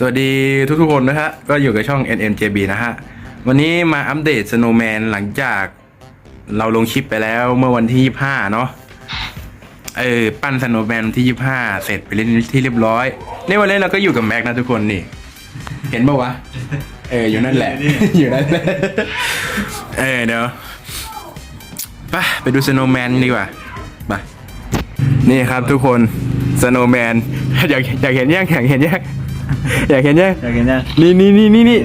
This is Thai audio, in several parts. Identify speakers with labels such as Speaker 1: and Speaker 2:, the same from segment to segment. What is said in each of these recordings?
Speaker 1: สวัสดีทุกๆคนนะฮะ ก็อยู่กับช่อง NNJB นะฮะ วันนี้มาอัปเดต Snowman หลังจากเราลงคลิปไปแล้วเมื่อวันที่ 25 เนาะเออปั้น Snowman ที่ 25 เสร็จไปเล่นที่เรียบร้อย ในวันนี้เราก็อยู่กับแม็กนะทุกคนนี่ เห็นปะวะ เออ อยู่นั่นแหละ อยู่นั่นแหละ เออเดี๋ยวไปไปดู Snowman ดีกว่าไปนี่ครับทุกคน Snowman อยากอยากเห็นยังอยากเห็นยัง อยากเห็นยัง
Speaker 2: อยากเห็นยัง
Speaker 1: นี่นี่นี่นี่นี่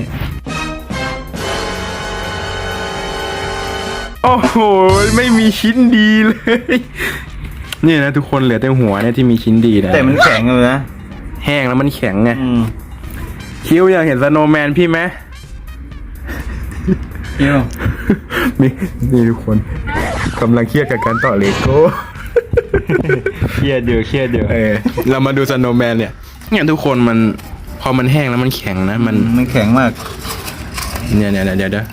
Speaker 1: โอ้โห ไม่มีชิ้นดีเลย นี่นะทุกคนเหลือแต่หัวเนี่ยที่มีชิ้นดีนะ
Speaker 2: แต่มันแข็งเลยนะ
Speaker 1: แห้งแล้วมันแข็งไง
Speaker 2: อืม
Speaker 1: คิวอยากเห็นสโนว์แมนพี่ไหม
Speaker 2: เที่ยว
Speaker 1: นี่นี่ทุกคนกำลังเครียดกับการต่อเลโก้
Speaker 2: เครียดอยู่เครียดอยู่
Speaker 1: เออเรามาดูสโนว์แมนเนี่ยเนี่ยทุกคนมัน พอมันแห้งแล้วมันแข็งนะ มัน
Speaker 2: มันแข็งมาก
Speaker 1: เนี่ยเนี่ยเนี่ยเดี๋ยวเดี๋ยว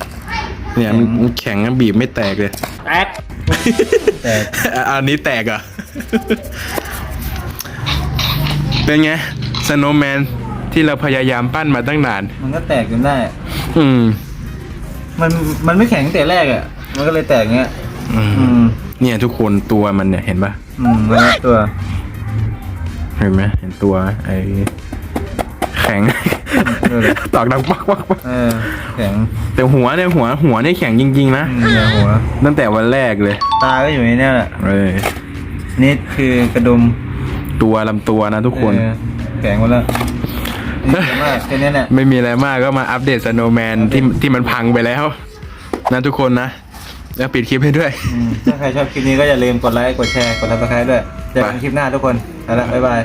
Speaker 1: เนี่ยมันมันแข็งนะบีบไม่แตกเลย
Speaker 2: แตกแตก
Speaker 1: อะอันนี้แตกเหรอะ เป็นไงสโนว์แมนที่เราพยายามปั้นมาตั้งนาน
Speaker 2: มันก็แตกจนได้
Speaker 1: อืม
Speaker 2: มันมันไม่แข็งตั้งแต่แรกอะ มันก็เลยแตกเงี้ย
Speaker 1: อืม
Speaker 2: อืม
Speaker 1: เนี่ยทุกคนตัวมันเนี่ยเห็นปะ
Speaker 2: อืมมันก็ตัว
Speaker 1: เห็นไหมเห็นตัวไอ้แข็ง
Speaker 2: เออ
Speaker 1: ตอกดังปักปักปัก
Speaker 2: เออแข็ง
Speaker 1: แต่หัวเนี่ยหัวหัวเนี่ยแข็งจริงๆนะ
Speaker 2: อืมเนี่ยหัว
Speaker 1: ตั้งแต่วันแรกเลย
Speaker 2: ตาก็อยู่ในเนี้ยแหละ
Speaker 1: เออ
Speaker 2: นี่คือกระดุม
Speaker 1: ตัวลำตัวนะทุกคน
Speaker 2: เออแข็งหมดแล้วนี่แข็งมากแค่เนี้ยแหละ
Speaker 1: ไม่มีอะไรมากก็มาอัปเดตสโนว์แมนที่ที่มันพังไปแล้ว นะทุกคนนะ แล้วปิดคลิปให้ด้วย
Speaker 2: อืมถ้าใครชอบคลิปนี้ก็อย่าลืมกดไลค์ กดแชร์ กดซับสไครต์ด้วย เจอกันคลิปหน้าทุกคนไปละบ๊ายบาย